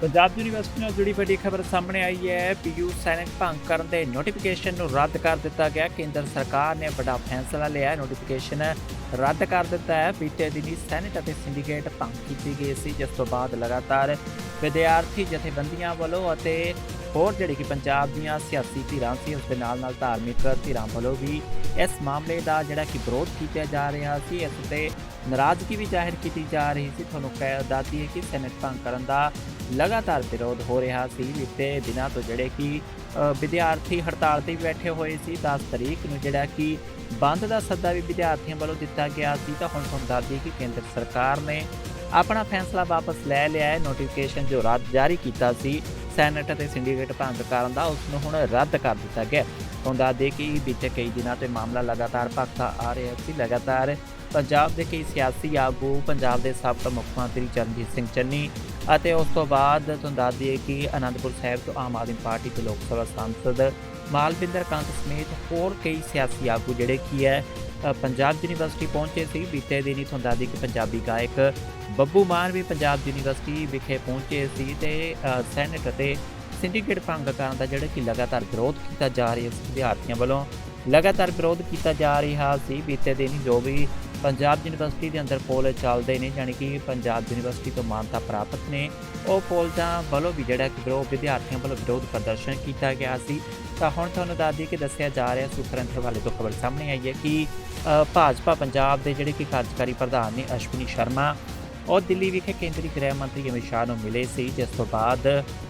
Punjab university ਨਾਲ ਜੁੜੀ ਵੱਡੀ ਖਬਰ ਸਾਹਮਣੇ ਆਈ ਹੈ। ਪੀਯੂ ਸੈਨੇਟ ਭੰਗ ਕਰਨ ਦੇ ਨੋਟੀਫਿਕੇਸ਼ਨ ਨੂੰ ਰੱਦ ਕਰ ਦਿੱਤਾ ਗਿਆ। ਕੇਂਦਰ ਸਰਕਾਰ ਨੇ ਵੱਡਾ ਫੈਸਲਾ ਲਿਆ। ਹੈ ਨੋਟੀਫਿਕੇਸ਼ਨ ਰੱਦ ਕਰ ਦਿੱਤਾ ਹੈ। ਬੀਤੇ ਦਿਨੀ ਸੈਨੇਟ ਅਤੇ ਸਿੰਡੀਕੇਟ ਭੰਗ ਕੀਤੀ ਗਈ ਸੀ, ਜਿਸ ਤੋਂ ਬਾਅਦ ਲਗਾਤਾਰ ਵਿਦਿਆਰਥੀ, ਜਥੇਬੰਦੀਆਂ ਵੱਲੋਂ ਅਤੇ ਹੋਰ ਜਿਹੜੀ ਕਿ ਪੰਜਾਬ ਦੀਆਂ ਸਿਆਸੀ ਧਿਰਾਂ ਸੀ, ਉਸ ਦੇ ਨਾਲ ਨਾਲ ਧਾਰਮਿਕ ਧਿਰਾਂ ਵੱਲੋਂ ਵੀ ਇਸ ਮਾਮਲੇ ਦਾ ਜਿਹੜਾ ਕਿ ਵਿਰੋਧ ਕੀਤਾ ਜਾ ਰਿਹਾ ਸੀ। ਇਸ ਤੇ ਨਾਰਾਜ਼ਗੀ ਵੀ ਜ਼ਾਹਿਰ ਕੀਤੀ ਜਾ ਰਹੀ ਸੀ। ਤੁਹਾਨੂੰ ਕਹਿ ਦੱਸਦੀ ਹੈ ਕਿ ਸੈਨੇਟ ਭੰਗ ਕਰਨ ਦਾ ਲਗਾਤਾਰ ਵਿਰੋਧ ਹੋ ਰਿਹਾ ਸੀ। ਬੀਤੇ ਦਿਨਾਂ ਤੋਂ ਜਿਹੜੇ ਕਿ ਵਿਦਿਆਰਥੀ ਹੜਤਾਲ ਤੇ ਵੀ ਬੈਠੇ ਹੋਏ ਸੀ 10 ਤਰੀਕ ਨੂੰ ਜਿਹੜਾ ਕਿ ਬੰਦ ਦਾ ਸੱਦਾ ਵੀ ਵਿਦਿਆਰਥੀਆਂ ਵੱਲੋਂ ਦਿੱਤਾ ਗਿਆ ਸੀ। ਤਾਂ ਹੁਣ ਤੁਹਾਨੂੰ ਦੱਸ ਦਈਏ ਕਿ ਕੇਂਦਰ ਸਰਕਾਰ ਨੇ ਆਪਣਾ ਫੈਸਲਾ ਵਾਪਸ ਲੈ ਲਿਆ ਹੈ। ਨੋਟੀਫਿਕੇਸ਼ਨ ਜੋ ਰਾਤ ਜਾਰੀ ਕੀਤਾ ਸੀ ਸੈਨੇਟ ਅਤੇ ਸਿੰਡੀਕੇਟ ਭੰਗ ਕਰਨ ਦਾ, ਉਸ ਨੂੰ ਹੁਣ ਰੱਦ ਕਰ ਦਿੱਤਾ ਗਿਆ ਤੁਹਾਨੂੰ ਦੱਸ ਕਿ ਬੀਤੇ ਕਈ ਦਿਨਾਂ 'ਤੇ ਮਾਮਲਾ ਲਗਾਤਾਰ ਭਖਦਾ ਆ ਰਿਹਾ ਸੀ। ਲਗਾਤਾਰ ਪੰਜਾਬ ਦੇ ਕਈ ਸਿਆਸੀ ਆਗੂ, ਪੰਜਾਬ ਦੇ ਸਾਬਕਾ ਮੁੱਖ ਮੰਤਰੀ ਚਰਨਜੀਤ ਸਿੰਘ ਚੰਨੀ ਅਤੇ ਉਸ ਤੋਂ ਬਾਅਦ ਤੁਹਾਨੂੰ ਦੱਸ ਦਈਏ ਕਿ ਅਨੰਦਪੁਰ ਸਾਹਿਬ ਤੋਂ ਆਮ ਆਦਮੀ ਪਾਰਟੀ ਦੇ ਲੋਕ ਸਭਾ ਸਾਂਸਦ ਮਾਲਵਿੰਦਰ ਕੰਤ ਸਮੇਤ ਹੋਰ ਕਈ ਸਿਆਸੀ ਆਗੂ ਜਿਹੜੇ ਕੀ ਹੈ ਪੰਜਾਬ ਯੂਨੀਵਰਸਿਟੀ ਪਹੁੰਚੇ ਸੀ। ਬੀਤੇ ਦਿਨੀ ਤੁਹਾਨੂੰ ਦੱਸ ਦਈਏ ਕਿ ਪੰਜਾਬੀ ਗਾਇਕ ਬੱਬੂ ਮਾਨ ਵੀ ਪੰਜਾਬ ਯੂਨੀਵਰਸਿਟੀ ਵਿਖੇ ਪਹੁੰਚੇ ਸੀ ਤੇ ਅ, ਸੈਨੇਟ ਅਤੇ ਸਿੰਡੀਕੇਟ ਭੰਗ ਕਰਨ ਦਾ ਜਿਹੜਾ ਕਿ ਲਗਾਤਾਰ ਵਿਰੋਧ ਕੀਤਾ ਜਾ ਰਿਹਾ ਸੀ। ਵਿਦਿਆਰਥੀਆਂ ਵੱਲੋਂ ਲਗਾਤਾਰ ਵਿਰੋਧ ਕੀਤਾ ਜਾ ਰਿਹਾ ਸੀ। ਬੀਤੇ ਦਿਨ ਜੋ ਵੀ ਪੰਜਾਬ ਯੂਨੀਵਰਸਿਟੀ ਦੇ ਅੰਦਰ ਪੋਲ ਚੱਲਦੇ ਨੇ ਯਾਨੀ ਕਿ ਪੰਜਾਬ ਯੂਨੀਵਰਸਿਟੀ ਤੋਂ ਮਾਨਤਾ ਪ੍ਰਾਪਤ ਨੇ। ਉਹ ਪੋਲਾਂ ਵੱਲੋਂ ਵੀ ਜਿਹੜਾ ਕਿ ਵਿਰੋਧ ਵਿਦਿਆਰਥੀਆਂ ਵੱਲੋਂ ਵਿਰੋਧ ਪ੍ਰਦਰਸ਼ਨ ਕੀਤਾ ਗਿਆ ਸੀ। ਤਾਂ ਹੁਣ ਤੁਹਾਨੂੰ ਦੱਸ ਦਈਏ ਕਿ ਦੱਸਿਆ ਜਾ ਰਿਹਾ ਸੂਤਰਾਂ ਦੇ ਹਵਾਲੇ ਤੋਂ ਖਬਰ ਸਾਹਮਣੇ ਆਈ ਹੈ ਕਿ ਭਾਜਪਾ ਪੰਜਾਬ ਦੇ ਜਿਹੜੇ ਕਿ ਕਾਰਜਕਾਰੀ ਪ੍ਰਧਾਨ ਨੇ ਅਸ਼ਵਨੀ ਸ਼ਰਮਾ, ਉਹ ਦਿੱਲੀ ਵਿਖੇ ਕੇਂਦਰੀ ਗ੍ਰਹਿ ਮੰਤਰੀ ਅਮਿਤ ਸ਼ਾਹ ਨੂੰ ਮਿਲੇ ਸੀ। ਜਿਸ ਤੋਂ ਬਾਅਦ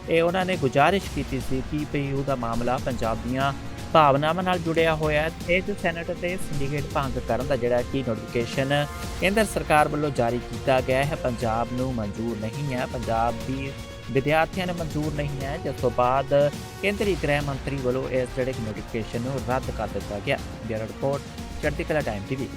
ਇਹ ਉਹਨਾਂ ਨੇ ਗੁਜ਼ਾਰਿਸ਼ ਕੀਤੀ ਸੀ ਕਿ ਪੀਯੂ ਦਾ ਮਾਮਲਾ ਪੰਜਾਬ ਦੀਆਂ ਭਾਵਨਾਵਾਂ ਨਾਲ ਜੁੜਿਆ ਹੋਇਆ ਹੈ ਇਹ ਜੋ ਸੈਨੇਟ ਤੇ ਸਿੰਡੀਕੇਟ ਭੰਗ ਕਰਨ ਦਾ ਜਿਹੜਾ ਕਿ ਨੋਟੀਫਿਕੇਸ਼ਨ ਕੇਂਦਰ ਸਰਕਾਰ ਵੱਲੋਂ ਜਾਰੀ ਕੀਤਾ ਗਿਆ ਹੈ। ਪੰਜਾਬ ਨੂੰ ਮਨਜ਼ੂਰ ਨਹੀਂ ਹੈ, ਪੰਜਾਬ ਦੀ ਵਿਦਿਆਰਥੀਆਂ ਨੂੰ ਮਨਜ਼ੂਰ ਨਹੀਂ ਹੈ। ਜਿਸ ਤੋਂ ਬਾਅਦ ਕੇਂਦਰੀ ਗ੍ਰਹਿ ਮੰਤਰੀ ਵੱਲੋਂ ਇਸ ਜਿਹੜੇ ਨੋਟੀਫਿਕੇਸ਼ਨ ਨੂੰ ਰੱਦ ਕਰ ਦਿੱਤਾ ਗਿਆ। ਬਿਊਰੋ ਰਿਪੋਰਟ, ਚੜ੍ਹਦੀ ਕਲਾ ਟਾਈਮ ਟੀਵੀ